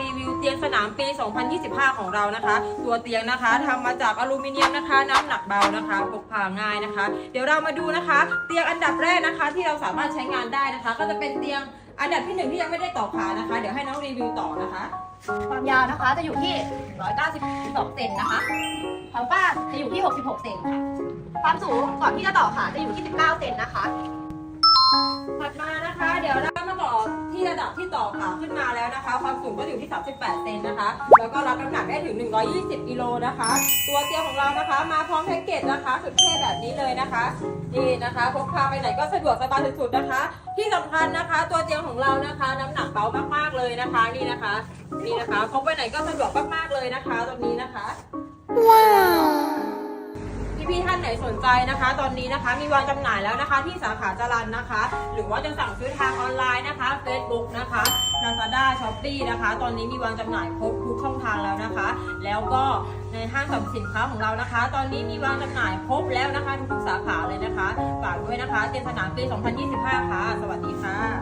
รีวิวเตียงสนามปี 2025 ของเรานะคะ ตัวเตียงนะคะทำมาจากอลูมิเนียมนะคะ น้ำหนักเบานะคะพกพาง่ายนะคะ เดี๋ยวเรามาดูนะคะ เตียงอันดับแรกนะคะ ที่เราสามารถใช้งานได้นะคะ ก็จะเป็นเตียงอันดับที่หนึ่งที่ยังไม่ได้ต่อขานะคะ เดี๋ยวให้น้องรีวิวต่อนะคะ ความยาวนะคะจะอยู่ที่ 192 เซนนะคะความกว้างจะอยู่ที่ 66 เซนค่ะความสูงก่อนที่จะต่อขาจะอยู่ที่ 19 เซนนะคะ ระดับที่ต่อขาขึ้นมาแล้วนะคะ ความสูงก็อยู่ที่ 38 เซนนะคะ แล้วก็รับน้ำหนักได้ถึง 120 กิโลนะคะ ตัวเตียงของเรานะคะ มาพร้อมแพ็กเกจนะคะ สุดเท่แบบนี้เลยนะคะนี่นะคะพกพาไปไหนก็สะดวกสบายสุดๆนะคะ ที่สำคัญนะคะ ตัวเตียงของเรานะคะ น้ำหนักเบามากๆเลยนะคะนี่นะคะนี่นะคะพกไปไหนก็สะดวกมากๆเลยนะคะตัวนี้นะคะพี่พี่ๆท่านไหนสนใจนะคะ ตอนนี้นะคะมีวางจำหน่ายแล้วนะคะ ที่สาขาจรันนะคะ หรือว่าจะสั่งซื้อทางออนไลน์นะคะ Facebook นะคะ Lazada Shopee นะคะ ตอนนี้มีวางจำหน่ายครบทุกช่องทางแล้วนะคะ แล้วก็ในห้างสรรพสินค้าของเรานะคะ ตอนนี้มีวางจำหน่ายครบแล้วนะคะทุกๆสาขาเลยนะคะ ฝากด้วยนะคะ เต็มสนามปี 2025 ค่ะ สวัสดีค่ะ